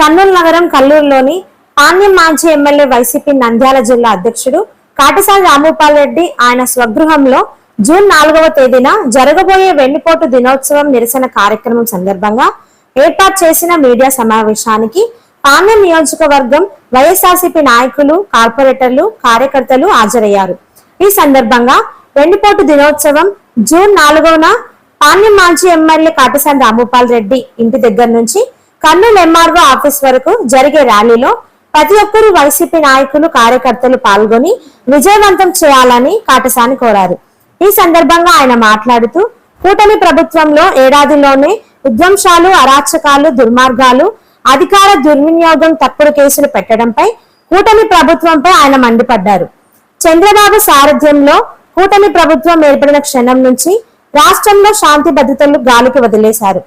కర్నూలు నగరం కల్లూరులోని పాణ్యం మాజీ MLA YCP Nandyal జిల్లా అధ్యక్షుడు కాటసాని రాముపాల్ రెడ్డి ఆయన స్వగృహంలో జూన్ నాలుగవ తేదీన జరగబోయే వెన్నుపోటు దినోత్సవం నిరసన కార్యక్రమం సందర్భంగా ఏర్పాటు చేసిన మీడియా సమావేశానికి పాండ్యం నియోజకవర్గం వైఎస్ఆర్సీపీ నాయకులు కార్పొరేటర్లు కార్యకర్తలు హాజరయ్యారు. ఈ సందర్భంగా వెన్నుపోటు దినోత్సవం జూన్ నాలుగవన పాండ్యం మాజీ ఎమ్మెల్యే కాటసాని రాముపాల్ రెడ్డి ఇంటి దగ్గర నుంచి కర్నూలు ఎంఆర్ఓ ఆఫీస్ వరకు జరిగే ర్యాలీలో ప్రతి ఒక్కరూ వైసీపీ నాయకులు కార్యకర్తలు పాల్గొని విజయవంతం చేయాలని కాటసాని కోరారు. ఈ సందర్భంగా ఆయన మాట్లాడుతూ కూటమి ప్రభుత్వంలో ఏడాదిలోనే విధ్వంసాలు అరాచకాలు దుర్మార్గాలు అధికార దుర్వినియోగం తప్పుడు కేసులు పెట్టడంపై కూటమి ప్రభుత్వంపై ఆయన మండిపడ్డారు. చంద్రబాబు సారథ్యంలో కూటమి ప్రభుత్వం ఏర్పడిన క్షణం నుంచి రాష్ట్రంలో శాంతి భద్రతలు గాలికి వదిలేశారు.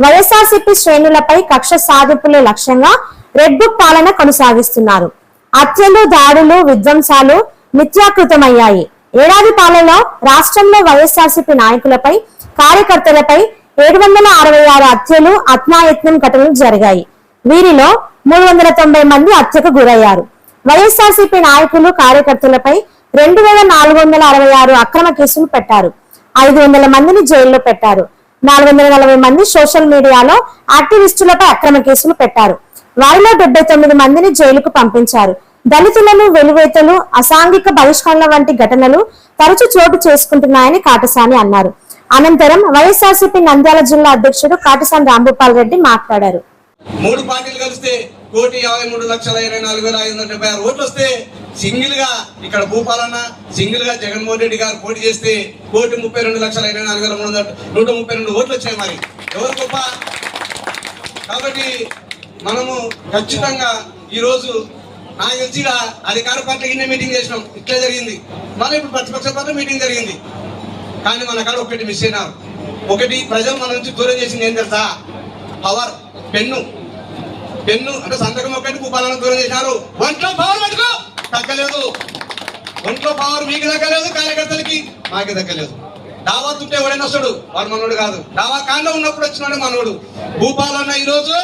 వైఎస్ఆర్సీపీ శ్రేణులపై కక్ష సాధింపులే లక్ష్యంగా రెడ్ బుక్ పాలన కొనసాగిస్తున్నారు. హత్యలు దాడులు విధ్వంసాలు నిత్యాకృతమయ్యాయి. ఏడాది పాలనలో రాష్ట్రంలో వైఎస్ఆర్సీపీ నాయకులపై కార్యకర్తలపై ఏడు వందల అరవై ఆరు హత్యలు అత్నాయత్నం ఘటనలు జరిగాయి. వీరిలో మూడు వందల తొంభై మంది హత్యకు గురయ్యారు. వైఎస్ఆర్సీపీ నాయకులు కార్యకర్తలపై రెండు వేల నాలుగు వందల అరవై ఆరు అక్రమ కేసులు పెట్టారు. ఐదు వందల మందిని జైల్లో పెట్టారు. నాలుగు వందల నలభై మంది సోషల్ మీడియాలో యాక్టివిస్టులపై అక్రమ కేసులు పెట్టారు. వారిలో డెబ్బై తొమ్మిది మందిని జైలుకు పంపించారు. దళితులను వెలువేతలు అసాంఘిక బహిష్కరణ వంటి ఘటనలు తరచూ చోటు చేసుకుంటున్నాయని కాటసాని అన్నారు. అనంతరం వైఎస్ఆర్సీపీ నంద్యాల జిల్లా అధ్యక్షుడు కాటసాని రాంభూపాల్ రెడ్డి మాట్లాడారు. మూడు పార్టీలు కలిస్తే కోటి యాభై మూడు లక్షల ఇరవై నాలుగు వేల ఐదు వందల డెబ్బై ఆరు ఓట్లు వస్తే సింగిల్గా ఇక్కడ భూపాలన్న సింగిల్గా జగన్మోహన్ రెడ్డి గారు పోటీ చేస్తే కోటి ముప్పై రెండు లక్షల ఇరవై నాలుగు వేల మూడు వందల నూట ముప్పై రెండు ఓట్లు వచ్చాయి మరి. ఎవరు గొప్ప? కాబట్టి మనము ఖచ్చితంగా ఈరోజు నాకు తెలిసిగా అధికార పార్టీకి మీటింగ్ చేసినాం. ఇట్లా జరిగింది. మళ్ళీ ఇప్పుడు ప్రతిపక్ష పార్టీ మీటింగ్ జరిగింది. కానీ మన కాడ ఒకటి మిస్ అయినారు. ఒకటి ప్రజలు మన నుంచి దూరం చేసింది ఏం తెలుసా? Power pen. పెన్ను అంటే సంతకం ఒకటి భూపాలను దూరం చేశారు. ఒంట్లో పవర్ పట్టుకో! తగ్గలేదు. ఒంట్లో పవర్ మీకు దక్కలేదు కార్యకర్తలకి మాకు దక్కలేదు దావా తుట్టే ఎవడైనా వస్తాడు? వాడు మనోడు కాదు. దావా కాండ ఉన్నప్పుడు వచ్చినాడు మనోడు. భూపాలన్న ఈ రోజు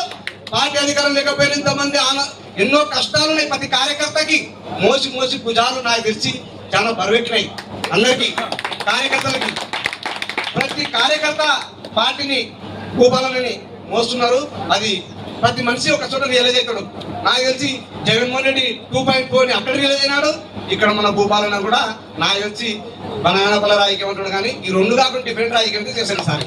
పార్టీ అధికారం లేకపోయిన ఇంతమంది ఆన ఎన్నో కష్టాలు ఉన్నాయి ప్రతి కార్యకర్తకి. మోసి మోసి భుజాలు నాకు తెలిసి చాలా బరువెక్కినాయి అందరికి కార్యకర్తలకి. ప్రతి కార్యకర్త పార్టీని భూపాలనని మోస్తున్నారు. అది ప్రతి మనిషి ఒక చోట రియలైజ్ అవుతాడు నాకు తెలిసి జగన్మోహన్ రెడ్డి టూ పాయింట్ ఫోర్ని అక్కడ రియలైజ్ అయినాడు. ఇక్కడ మన భూపాలన కూడా నాకు తెలిసి బనానపల రాజకీయం అంటాడు కానీ ఈ రెండు కాకుండా డిఫరెంట్ రాజకీయం చేశాను సార్.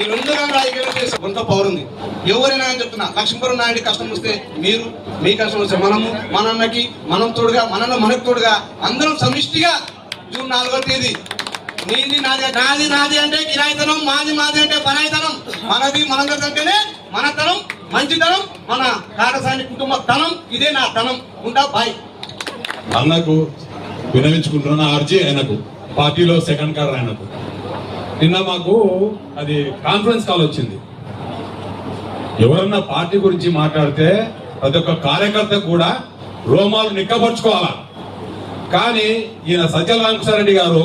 ఈ రెండు కానీ రాజకీయం చేసే కొంత పవర్ ఉంది. ఎవరైనా అని చెప్తున్నా లక్ష్మీపురం నాయుడు కష్టం వస్తే మీరు మీ కష్టం వస్తే మనము మన అన్నకి మనం తోడుగా మనన్న మనకు తోడుగా అందరం సమిష్టిగా జూన్ నాలుగో తేదీ. నీది నాది నాది నాది అంటే కిరాయితనం మాది మాది అంటే పనాయితనం మనది మనందరికంటేనే మన తనం మంచితనం మన కాటసాని కుటుంబ తనం ఇదే నా తనం ఉంటా బాయ్. అన్నకు వినవించుకుంటున్న ఆర్జీ ఆయనకు పార్టీలో సెకండ్ కార్ ఆయనకు. నిన్న మాకు అది కాన్ఫరెన్స్ కాల్ వచ్చింది. ఎవరన్నా పార్టీ గురించి మాట్లాడితే ప్రతి ఒక్క కార్యకర్త కూడా రోమాలు నిక్కపరుచుకోవాలా కానీ ఈయన సజ్జల రామకృష్ణారెడ్డి గారు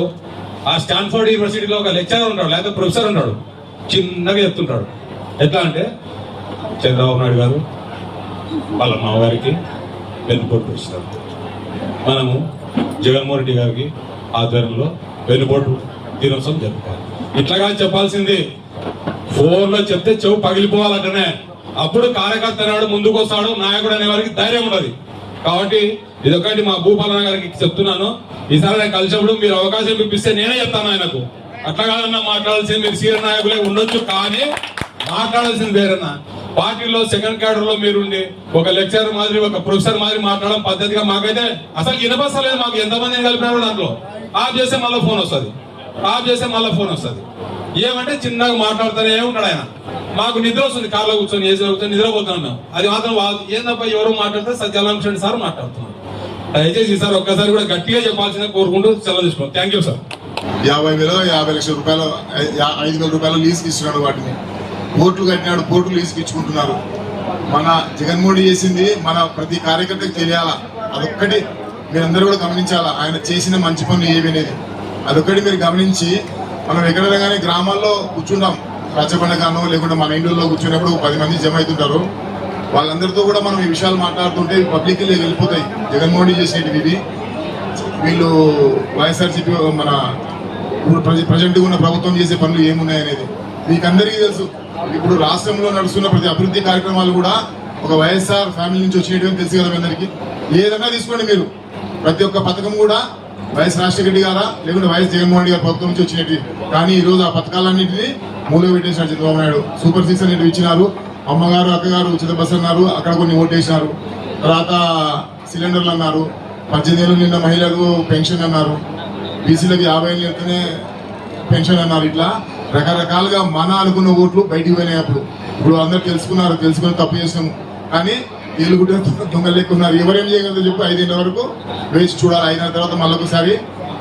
ఆ స్టాన్ఫోర్డ్ యూనివర్సిటీలో ఒక లెక్చరర్ ఉన్నాడు లేకపోతే ప్రొఫెసర్ ఉన్నాడు. చిన్నగా చెప్తుంటాడు. ఎట్లా అంటే చంద్రబాబు నాయుడు గారు వాళ్ళ మామగారికి వెన్నుపోటు ఇస్తారు. మనము జగన్మోహన్ రెడ్డి గారికి ఆధ్వర్యంలో వెన్నుపోటు దినోత్సవం జరుపుకోవాలి. ఇట్లాగా చెప్పాల్సింది ఫోన్లో చెప్తే చెవు పగిలిపోవాలంటేనే. అప్పుడు కార్యకర్త అనేవాడు ముందుకు వస్తాడు నాయకుడు అనే వారికి ధైర్యం ఉండదు కాబట్టి ఇదొకటి మా భూపాలన గారికి చెప్తున్నాను. ఈసారి నేను కలిసినప్పుడు మీరు అవకాశం ఇప్పిస్తే నేనే చెప్తాను ఆయనకు. అట్లా కాదన్నా మాట్లాడాల్సింది మీరు సీనియర్ నాయకులే ఉండొచ్చు కానీ మాట్లాడాల్సింది వేరన్నా. పార్టీలో సెకండ్ క్యాడర్లో మీరుండి ఒక లెక్చరర్ మాదిరి ఒక ప్రొఫెసర్ మాదిరి మాట్లాడడం పద్ధతిగా మాకైతే అసలు వినపస్తలేదు మాకు ఎంతమందిని కలిపినారు దాంట్లో. ఆఫ్ చేస్తే మళ్ళీ ఫోన్ వస్తుంది. ఆఫ్ చేస్తే మళ్ళీ ఫోన్ వస్తుంది. ఏమంటే చిన్నగా మాట్లాడుతూనే ఉంటాడు ఆయన. మాకు నిద్ర వస్తుంది కార్లో కూర్చొని ఏసీ కూర్చొని నిద్రపోతున్నాం అది మాత్రం ఏందప్ప ఎవరు మాట్లాడితే సత్యాలంక్షణ సార్ మాట్లాడుతున్నాం దయచేసి సార్ ఒక్కసారి కూడా గట్టిగా చెప్పాల్సిందే కోరుకుంటూ సెలవు తీసుకోండి థ్యాంక్ యూ సార్. యాభై వేల యాభై లక్షల రూపాయలు ఐదు వేల రూపాయలు లీజ్కి ఇస్తున్నాడు వాటిని. పోర్టులు కట్టినాడు పోర్టులు తీసుకిచ్చుకుంటున్నారు. మన జగన్మోహన్ చేసింది మన ప్రతి కార్యకర్తకి తెలియాలా? అదొక్కటి మీరందరూ కూడా గమనించాలా? ఆయన చేసిన మంచి పనులు ఏవి అనేది. అదొక్కటి మీరు గమనించి మనం ఎక్కడైనా కానీ గ్రామాల్లో కూర్చుంటాం. రచ్చబండగానో లేకుంటే మన ఇండ్లలో కూర్చున్నప్పుడు పది మంది జమ అవుతుంటారు. వాళ్ళందరితో కూడా మనం ఈ విషయాలు మాట్లాడుతుంటే పబ్లిక్ వెళ్ళిపోతాయి. జగన్మోహన్ రెడ్డి చేసేటివి ఇవి. వీళ్ళు వైఎస్ఆర్సీపీ మన ఇప్పుడు ప్రజ- ఉన్న ప్రభుత్వం చేసే పనులు ఏమున్నాయనేది. మీకు అందరికీ తెలుసు. ఇప్పుడు రాష్ట్రంలో నడుస్తున్న ప్రతి అభివృద్ధి కార్యక్రమాలు కూడా ఒక వైఎస్ఆర్ ఫ్యామిలీ నుంచి వచ్చినట్టుగా తెలుసు కదా మీ అందరికీ. ఏదన్నా తీసుకోండి మీరు. ప్రతి ఒక్క పథకం కూడా వైఎస్ రాజశేఖర రెడ్డి గారా లేకుంటే వైఎస్ జగన్మోహన్ రెడ్డి గారి ప్రభుత్వం నుంచి వచ్చినట్టు. కానీ ఈ రోజు ఆ పథకాలన్నింటినీ మూలో పెట్టేసినారు చంద్రబాబు నాయుడు. సూపర్ సిక్స్ అనేది ఇచ్చినారు. అమ్మగారు అక్కగారు ఉచిత అన్నారు. అక్కడ కొన్ని ఓటేసినారు. తర్వాత సిలిండర్లు అన్నారు. పద్దెనిమిది ఏళ్ళు నిన్న మహిళలకు పెన్షన్ అన్నారు. బీసీలకు యాభై ఏళ్ళు పెన్షన్ అన్నారు ఇట్లా. రకరకాలుగా మన అనుకున్న ఓట్లు బయటికి పోయినాయి అప్పుడు. ఇప్పుడు అందరు తెలుసుకున్నారు తెలుసుకుని తప్పు చేసినాము కానీ వీళ్ళు కూడా దొంగలు లెక్క ఎవరేం చేయగలదో చెప్పి ఐదేళ్ళ వరకు వేచి చూడాలి. అయిన తర్వాత మళ్ళొకసారి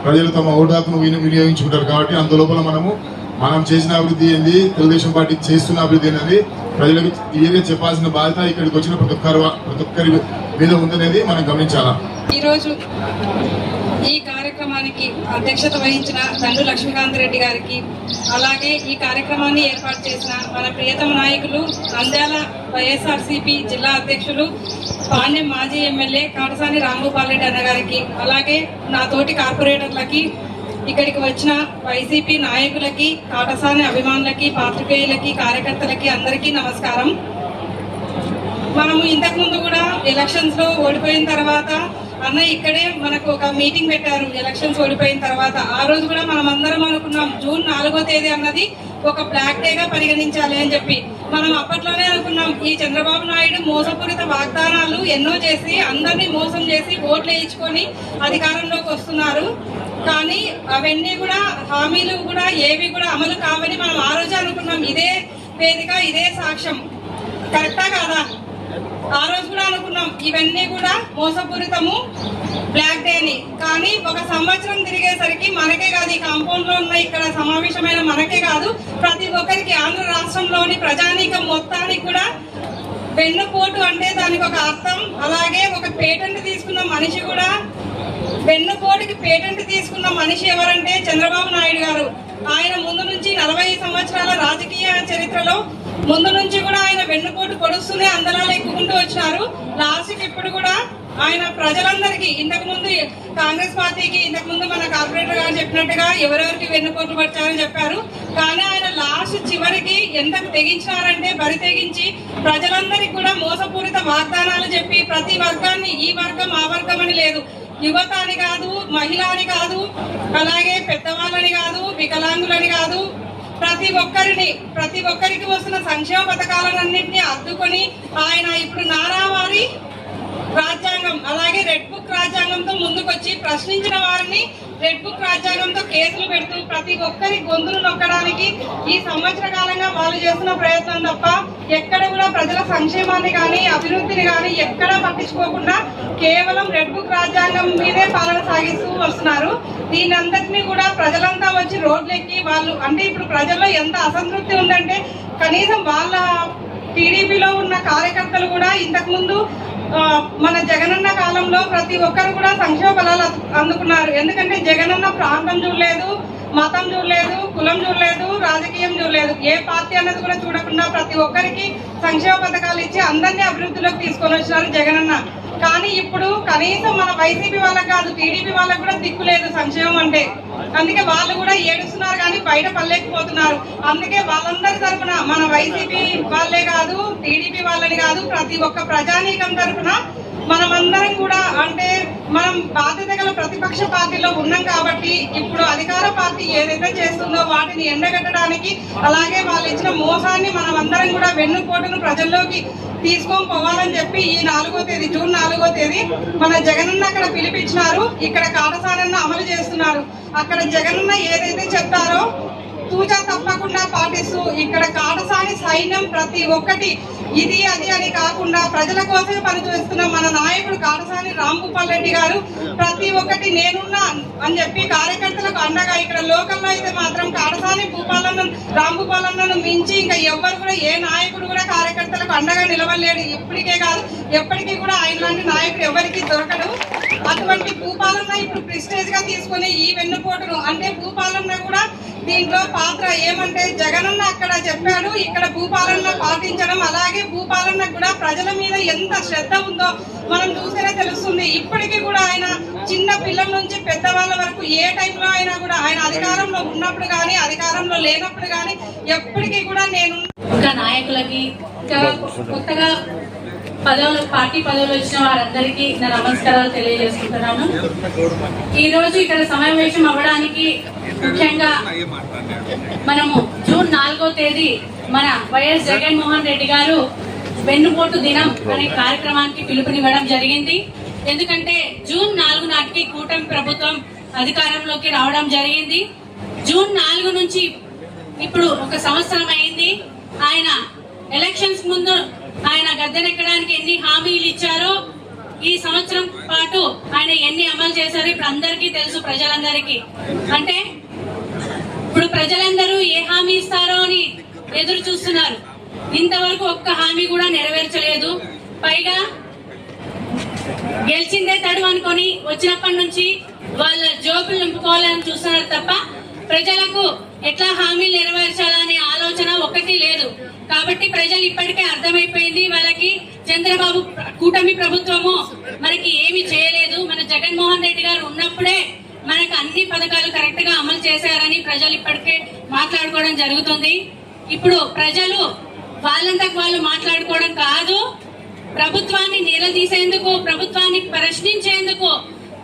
ప్రజలు తమ ఓటు హక్కును విని- వినియోగించుకుంటారు కాబట్టి అందు లోపల మనము మనం చేసిన అభివృద్ధి ఏంది తెలుగుదేశం పార్టీ చేస్తున్న అభివృద్ధి అనేది ప్రజలకు క్లియర్గా చెప్పాల్సిన బాధ్యత ఇక్కడికి వచ్చిన ప్రతి ఒక్కరు ప్రతి ఒక్కరి మీద ఉందనేది మనం గమనించాలా? ఈరోజు ఈ కార్యక్రమానికి అధ్యక్షత వహించిన తండ్రి లక్ష్మీకాంత్ రెడ్డి గారికి అలాగే ఈ కార్యక్రమాన్ని ఏర్పాటు చేసిన మన ప్రియతమ నాయకులు నంద్యాల వైఎస్ఆర్సీపీ జిల్లా అధ్యక్షులు పాండ్యం మాజీ ఎమ్మెల్యే కాటసాని రాంగోపాల్ రెడ్డి అన్న గారికి అలాగే నా తోటి కార్పొరేటర్లకి ఇక్కడికి వచ్చిన వైసీపీ నాయకులకి కాటసాని అభిమానులకి పాత్రికేయులకి కార్యకర్తలకి అందరికీ నమస్కారం. మనము ఇంతకుముందు కూడా ఎలక్షన్స్లో ఓడిపోయిన తర్వాత అన్న ఇక్కడే మనకు ఒక మీటింగ్ పెట్టారు. ఎలక్షన్స్ ఓడిపోయిన తర్వాత ఆ రోజు కూడా మనం అందరం అనుకున్నాం జూన్ నాలుగో తేదీ అన్నది ఒక బ్లాక్ డేగా పరిగణించాలి అని చెప్పి. మనం అప్పట్లోనే అనుకున్నాం ఈ చంద్రబాబు నాయుడు మోసపూరిత వాగ్దానాలు ఎన్నో చేసి అందరినీ మోసం చేసి ఓట్లు వేయించుకొని అధికారంలోకి వస్తున్నారు. కానీ అవన్నీ కూడా హామీలు కూడా ఏవి కూడా అమలు కావని మనం ఆ రోజు అనుకున్నాం. ఇదే వేదిక ఇదే సాక్ష్యం. కరెక్టా కాదా? ఆ రోజు కూడా అనుకున్నాం. ఇవన్నీ కూడా మోసపూరితము బ్లాక్ డే అని. కానీ ఒక సంవత్సరం తిరిగేసరికి మనకే కాదు ఈ కాంపౌండ్లో ఉన్న ఇక్కడ సమావేశమైన మనకే కాదు ప్రతి ఒక్కరికి ఆంధ్ర రాష్ట్రంలోని ప్రజానీకం మొత్తానికి కూడా వెన్నుపోటు అంటే దానికి ఒక అర్థం. అలాగే ఒక పేటెంట్ తీసుకున్న మనిషి కూడా వెన్నుపోటుకి పేటెంట్ తీసుకున్న మనిషి ఎవరంటే చంద్రబాబు నాయుడు గారు. ఆయన ముందు నుంచి నలభై సంవత్సరాల రాజకీయ చరిత్రలో ముందు నుంచి కూడా ఆయన వెన్నుపోటు పొడుస్తూనే అందరాలు ఎక్కుకుంటూ వచ్చినారు. లాస్ట్కి ఇప్పుడు కూడా ఆయన ప్రజలందరికీ ఇంతకు ముందు కాంగ్రెస్ పార్టీకి ఇంతకు ముందు మన కార్పొరేటర్ గారు చెప్పినట్టుగా ఎవరెవరికి వెన్నుపోటు పడతారని చెప్పారు. కానీ ఆయన లాస్ట్ చివరికి ఎంత తెగించినారంటే బరి తెగించి ప్రజలందరికీ కూడా మోసపూరిత వాగ్దానాలు చెప్పి ప్రతి వర్గాన్ని ఈ వర్గం ఆ వర్గం అని లేదు. యువత అని కాదు మహిళ అని కాదు అలాగే పెద్దవాళ్ళని కాదు వికలాంగులని కాదు ప్రతి ఒక్కరిని ప్రతి ఒక్కరికి వస్తున్న సంక్షేమ పథకాలన్నింటినీ అద్దుకొని ఆయన ఇప్పుడు నారావారి రాజ్యాంగం అలాగే రెడ్ బుక్ రాజ్యాంగంతో ముందుకొచ్చి ప్రశ్నించిన వారిని రెడ్ బుక్ రాజ్యాంగంతో కేసులు పెడుతూ ప్రతి ఒక్కరి గొంతులు నొక్కడానికి ఈ సంవత్సర కాలంగా వాళ్ళు చేస్తున్న ప్రయత్నం తప్ప ఎక్కడ కూడా ప్రజల సంక్షేమాన్ని కానీ అభివృద్ధిని కానీ ఎక్కడా పట్టించుకోకుండా కేవలం రెడ్ బుక్ రాజ్యాంగం మీదే పాలన సాగిస్తూ వస్తున్నారు. దీని అంతటినీ కూడా ప్రజలంతా వచ్చి రోడ్లెక్కి వాళ్ళు అంటే ఇప్పుడు ప్రజల్లో ఎంత అసంతృప్తి ఉందంటే కనీసం వాళ్ళ టీడీపీలో ఉన్న కార్యకర్తలు కూడా ఇంతకుముందు మన జగనన్న కాలంలో ప్రతి ఒక్కరు కూడా సంక్షేమ ఫలాలు అందుకున్నారు. ఎందుకంటే జగనన్న ప్రాంతం చూడలేదు మతం చూడలేదు కులం చూడలేదు రాజకీయం చూడలేదు. ఏ పార్టీ అన్నది కూడా చూడకుండా ప్రతి ఒక్కరికి సంక్షేమ పథకాలు ఇచ్చి అందరినీ అభివృద్ధిలోకి తీసుకొని వచ్చినారు జగనన్న. కానీ ఇప్పుడు కనీసం మన వైసీపీ వాళ్ళకి కాదు టీడీపీ వాళ్ళకి కూడా దిక్కు లేదు సంక్షేమం అంటే. అందుకే వాళ్ళు కూడా ఏడుస్తున్నారు కానీ బయట పడలేకపోతున్నారు. అందుకే వాళ్ళందరి తరపున మన వైసీపీ వాళ్ళే కాదు టీడీపీ వాళ్ళని కాదు ప్రతి ఒక్క ప్రజానీకం తరఫున మనమందరం కూడా అంటే మనం బాధ్యత గల ప్రతిపక్ష పార్టీలో ఉన్నాం కాబట్టి ఇప్పుడు అధికార పార్టీ ఏదైతే చేస్తుందో వాటిని ఎండగట్టడానికి అలాగే వాళ్ళు ఇచ్చిన మోసాన్ని మనం అందరం కూడా వెన్నుపోటును ప్రజల్లోకి తీసుకొని పోవాలని చెప్పి ఈ నాలుగో తేదీ జూన్ నాలుగో తేదీ మన జగనన్న అక్కడ పిలిపించినారు. ఇక్కడ కాటసానన్న అమలు చేస్తున్నారు. అక్కడ జగనన్న ఏదైతే చెప్తారో తూచా తప్పకుండా పాటిస్తూ ఇక్కడ కాటసాని సైన్యం ప్రతి ఒక్కటి ఇది అది అని కాకుండా ప్రజల కోసమే పనిచేస్తున్న మన నాయకుడు కారసాని రాంగోపాల్ రెడ్డి గారు ప్రతి ఒక్కటి నేనున్నా అని చెప్పి కార్యకర్తలకు అండగా ఇక్కడ లోకల్లో అయితే మాత్రం కారసాని భూపాలన్న రాంగోపాలన్నను మించి ఇంకా ఎవ్వరు కూడా ఏ నాయకుడు కూడా కార్యకర్తలకు అండగా నిలవలేడు. ఇప్పటికే కాదు ఎప్పటికీ కూడా ఆయన లాంటి నాయకుడు ఎవరికి దొరకడు. అటువంటి భూపాలన్న ఇప్పుడు ప్రిస్టేజ్గా తీసుకుని ఈ వెన్నుపోటును అంటే భూపాలన్న కూడా దీంట్లో పాత్ర ఏమంటే జగనన్న అక్కడ చెప్పాడు ఇక్కడ భూపాలన పాటించడం అలాగే భూపాలన్న కూడా ప్రజల మీద ఎంత శ్రద్ధ ఉందో మనం చూస్తేనే తెలుస్తుంది. ఇప్పటికీ కూడా ఆయన చిన్న పిల్లల నుంచి పెద్దవాళ్ళ వరకు ఏ టైంలో అయినా కూడా ఆయన అధికారంలో ఉన్నప్పుడు కానీ అధికారంలో లేనప్పుడు కానీ ఎప్పటికీ కూడా నేను ఇంకా నాయకులకి ఇంకా కొత్తగా పదవులు పార్టీ పదవులు వచ్చిన వారందరికీ నా నమస్కారాలు తెలియజేసుకుంటున్నాను. ఈ రోజు ఇక్కడ సమావేశం అవ్వడానికి ముఖ్యంగా మనము జూన్ నాలుగో తేదీ మన వైఎస్ జగన్మోహన్ రెడ్డి గారు వెన్నుపోటు దినం అనే కార్యక్రమానికి పిలుపునివ్వడం జరిగింది. ఎందుకంటే జూన్ నాలుగు నాటికి కూటమి ప్రభుత్వం అధికారంలోకి రావడం జరిగింది. జూన్ నాలుగు నుంచి ఇప్పుడు ఒక సంవత్సరం అయింది. ఆయన ఎలక్షన్స్ ముందు ఆయన గద్దెనెక్కడానికి ఎన్ని హామీలు ఇచ్చారో ఈ సంవత్సరం పాటు ఆయన ఎన్ని అమలు చేశారో ఇప్పుడు అందరికీ తెలుసు ప్రజలందరికీ. అంటే ఇప్పుడు ప్రజలందరూ ఏ హామీ ఇస్తారో అని ఎదురు చూస్తున్నారు. ఇంతవరకు ఒక్క హామీ కూడా నెరవేర్చలేదు. పైగా గెలిచిందే తడు అనుకొని వచ్చినప్పటి నుంచి వాళ్ళ జోబులు నింపుకోవాలని చూస్తున్నారు తప్ప ప్రజలకు ఎట్లా హామీలు నెరవేర్చాలనే ఆలోచన ఒకటి లేదు. కాబట్టి ప్రజలు ఇప్పటికే అర్థమైపోయింది వాళ్ళకి చంద్రబాబు కూటమి ప్రభుత్వము మనకి ఏమి చేయలేదు. మన జగన్మోహన్ రెడ్డి గారు ఉన్నప్పుడే మనకు అన్ని పథకాలు కరెక్ట్గా అమలు చేశారని ప్రజలు ఇప్పటికే మాట్లాడుకోవడం జరుగుతుంది. ఇప్పుడు ప్రజలు వాళ్ళంతకు వాళ్ళు మాట్లాడుకోవడం కాదు. ప్రభుత్వాన్ని నిలదీసేందుకు ప్రభుత్వాన్ని ప్రశ్నించేందుకు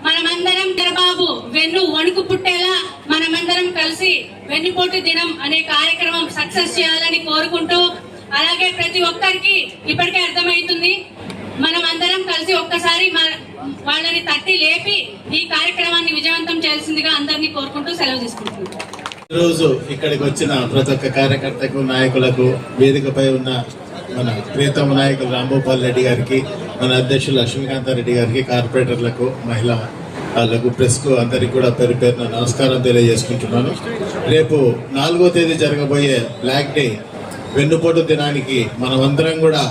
మనమందరం చంద్రబాబు వెన్ను వణుకు పుట్టేలా మనమందరం కలిసి వెన్నుపోటు దినం అనే కార్యక్రమం సక్సెస్ చేయాలని కోరుకుంటూ అలాగే ప్రతి ఒక్కరికి ఇప్పటికే అర్థమవుతుంది మనం అందరం కలిసి ఒక్కసారి వాళ్ళని తట్టి లేపి ఈ కార్యక్రమాన్ని విజయవంతం చేయాల్సిందిగా అందరినీ కోరుకుంటూ సెలవు తీసుకుంటున్నాం ఈరోజు ఇక్కడికి వచ్చిన ప్రతి ఒక్క కార్యకర్తకు నాయకులకు వేదికపై ఉన్న మన ప్రీతమ నాయకులు రాంభూపాల్ రెడ్డి గారికి మన అధ్యక్షులు లక్ష్మీకాంత రెడ్డి గారికి కార్పొరేటర్లకు మహిళా వాళ్ళకు ప్రెస్కు అందరికి కూడా పేరు పేరున నమస్కారం తెలియజేసుకుంటున్నాను. రేపు నాలుగో తేదీ జరగబోయే బ్లాక్ డే వెన్నుపోటు దినానికి మనమందరం కూడా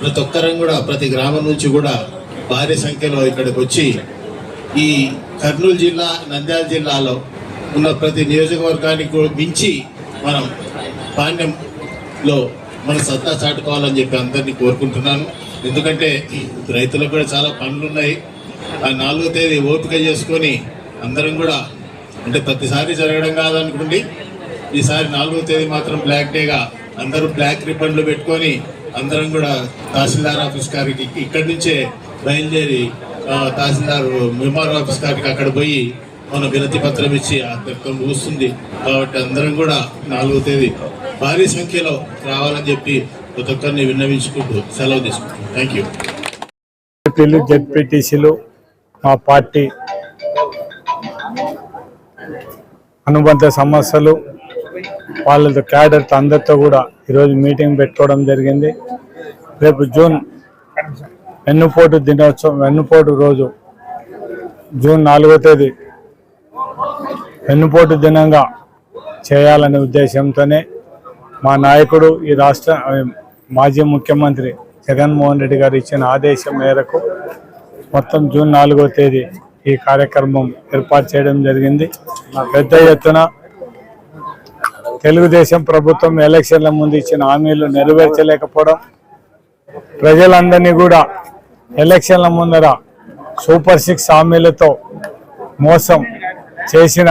ప్రతి ఒక్కరం కూడా ప్రతి గ్రామం నుంచి కూడా భారీ సంఖ్యలో ఇక్కడికి వచ్చి ఈ కర్నూలు జిల్లా నంద్యాల జిల్లాలో ఉన్న ప్రతి నియోజకవర్గానికి కూడా మించి మనం పాండ్యంలో మన సత్తా చాటుకోవాలని చెప్పి అందరినీ కోరుకుంటున్నాను. ఎందుకంటే రైతులకు కూడా చాలా పనులు ఉన్నాయి ఆ నాలుగో తేదీ ఓపిక చేసుకొని అందరం కూడా అంటే ప్రతిసారి జరగడం కాదనుకోండి ఈసారి నాలుగో తేదీ మాత్రం బ్లాక్ డేగా అందరూ బ్లాక్ రిబ్బన్లు పెట్టుకొని అందరం కూడా తహసీల్దార్ ఆఫీస్ గారికి ఇక్కడి నుంచే బయలుదేరి ఆ, తహసీల్దార్ ఆఫీస్ గారికి అక్కడ పోయి మన వినతి పత్రం ఇచ్చి ఆ తర్కం కాబట్టి అందరం కూడా నాలుగో తేదీ భారీ సంఖ్యలో రావాలని చెప్పి ప్రతి ఒక్కరిని విన్నవించుకుంటూ సెలవు తీసుకుంటాం థ్యాంక్ యూ ఎంపీలు మా పార్టీ అనుబంధ సమస్యలు వాళ్ళతో క్యాడర్తో అందరితో కూడా ఈరోజు మీటింగ్ పెట్టుకోవడం జరిగింది. రేపు జూన్ వెన్నుపోటు దినోత్సవం వెన్నుపోటు రోజు జూన్ నాలుగో తేదీ వెన్నుపోటు దినంగా చేయాలనే ఉద్దేశంతోనే మా నాయకుడు ఈ రాష్ట్ర మాజీ ముఖ్యమంత్రి జగన్మోహన్ రెడ్డి గారు ఇచ్చిన ఆదేశం మేరకు మొత్తం జూన్ నాలుగో తేదీ ఈ కార్యక్రమం ఏర్పాటు చేయడం జరిగింది. పెద్ద ఎత్తున తెలుగుదేశం ప్రభుత్వం ఎలక్షన్ల ముందు ఇచ్చిన హామీలు నెరవేర్చలేకపోవడం ప్రజలందరినీ కూడా ఎలక్షన్ల ముందర సూపర్ సిక్స్ హామీలతో మోసం చేసిన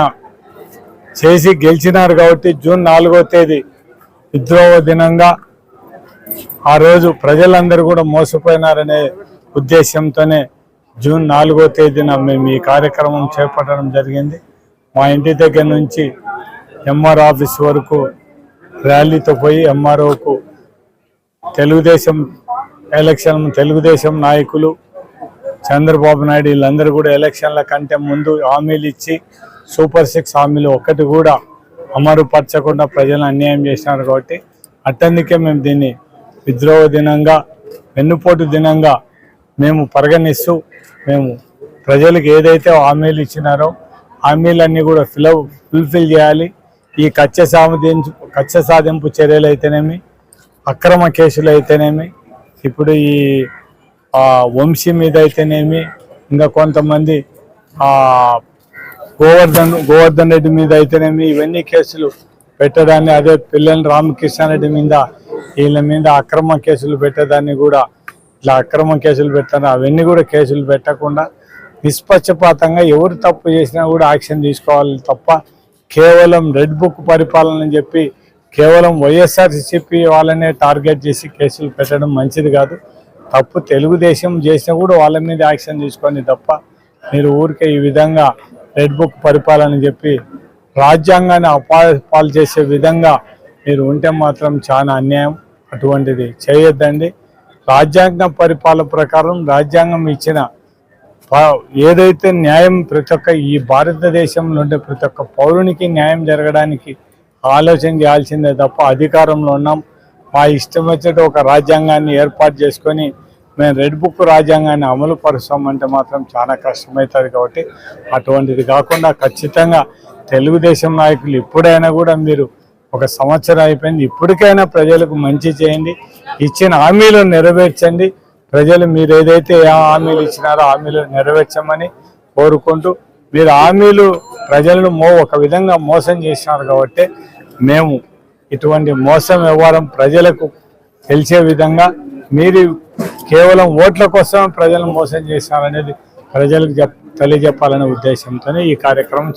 చేసి గెలిచినారు కాబట్టి జూన్ నాలుగో తేదీ విద్రోహ దినంగా ఆ రోజు ప్రజలందరూ కూడా మోసపోయినారనే ఉద్దేశంతోనే జూన్ నాలుగో తేదీన మేము ఈ కార్యక్రమం చేపట్టడం జరిగింది. మా ఇంటి దగ్గర నుంచి ఎంఆర్ ఆఫీస్ వరకు ర్యాలీతో పోయి ఎంఆర్ఓకు తెలుగుదేశం ఎలక్షన్ తెలుగుదేశం నాయకులు చంద్రబాబు నాయుడు వీళ్ళందరూ కూడా ఎలక్షన్ల కంటే ముందు హామీలు ఇచ్చి సూపర్ సిక్స్ హామీలు ఒక్కటి కూడా అమరుపరచకుండా ప్రజలు ప్రజలను అన్యాయం చేసినారు కాబట్టి అట్టందుకే మేము దీన్ని విద్రోహ దినంగా వెన్నుపోటు దినంగా మేము పరిగణిస్తూ మేము ప్రజలకు ఏదైతే హామీలు ఇచ్చినారో హామీలన్నీ కూడా ఫిల్ ఫుల్ఫిల్ చేయాలి. ఈ కచ్చ సాధింపు కచ్చ సాధింపు చర్యలు అయితేనేమి అక్రమ కేసులు అయితేనేమి ఇప్పుడు ఈ వంశీ మీద అయితేనేమి ఇంకా కొంతమంది గోవర్ధన్ గోవర్ధన్ రెడ్డి మీద అయితేనేమి ఇవన్నీ కేసులు పెట్టడాన్ని అదే పిల్లల రామకృష్ణ రెడ్డి మీద వీళ్ళ మీద అక్రమ కేసులు పెట్టేదాన్ని కూడా ఇట్లా అక్రమ కేసులు పెట్టారు. అవన్నీ కూడా కేసులు పెట్టకుండా నిష్పక్షపాతంగా ఎవరు తప్పు చేసినా కూడా యాక్షన్ తీసుకోవాలి తప్ప కేవలం రెడ్ బుక్ పరిపాలన అని చెప్పి కేవలం వైఎస్ఆర్సీపీ వాళ్ళనే టార్గెట్ చేసి కేసులు పెట్టడం మంచిది కాదు. తప్పు తెలుగుదేశం చేసినా కూడా వాళ్ళ మీద యాక్షన్ తీసుకొని తప్ప మీరు ఊరికే ఈ విధంగా రెడ్ బుక్ పరిపాలన చెప్పి రాజ్యాంగాన్ని అపాలు చేసే విధంగా మీరు ఉంటే మాత్రం చాలా అన్యాయం. అటువంటిది చేయొద్దండి. రాజ్యాంగ పరిపాలన ప్రకారం రాజ్యాంగం ఇచ్చిన ప- ఏదైతే న్యాయం ప్రతి ఒక్క ఈ భారతదేశంలో ఉండే ప్రతి ఒక్క పౌరునికి న్యాయం జరగడానికి ఆలోచన చేయాల్సిందే తప్ప అధికారంలో ఉన్నాం. మా ఇష్టం వచ్చినట్టు ఒక రాజ్యాంగాన్ని ఏర్పాటు చేసుకొని మేము రెడ్ బుక్ రాజ్యాంగాన్ని అమలు పరుస్తామంటే మాత్రం చాలా కష్టమవుతుంది కాబట్టి అటువంటిది కాకుండా ఖచ్చితంగా తెలుగుదేశం నాయకులు ఎప్పుడైనా కూడా మీరు ఒక సంవత్సరం అయిపోయింది. ఇప్పటికైనా ప్రజలకు మంచి చేయండి. ఇచ్చిన హామీలు నెరవేర్చండి. ప్రజలు మీరు ఏదైతే ఏ హామీలు ఇచ్చినారో హామీలు నెరవేర్చమని కోరుకుంటూ మీరు హామీలు ప్రజలను మో ఒక విధంగా మోసం చేసినారు కాబట్టి మేము ఇటువంటి మోసం వ్యవహారం ప్రజలకు తెలిసే విధంగా మీరు కేవలం ఓట్ల కోసం ప్రజలను మోసం చేసినారనేది ప్రజలకు చెప్ తెలియజెప్పాలనే ఉద్దేశంతోనే ఈ కార్యక్రమం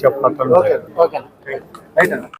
జరిగింది.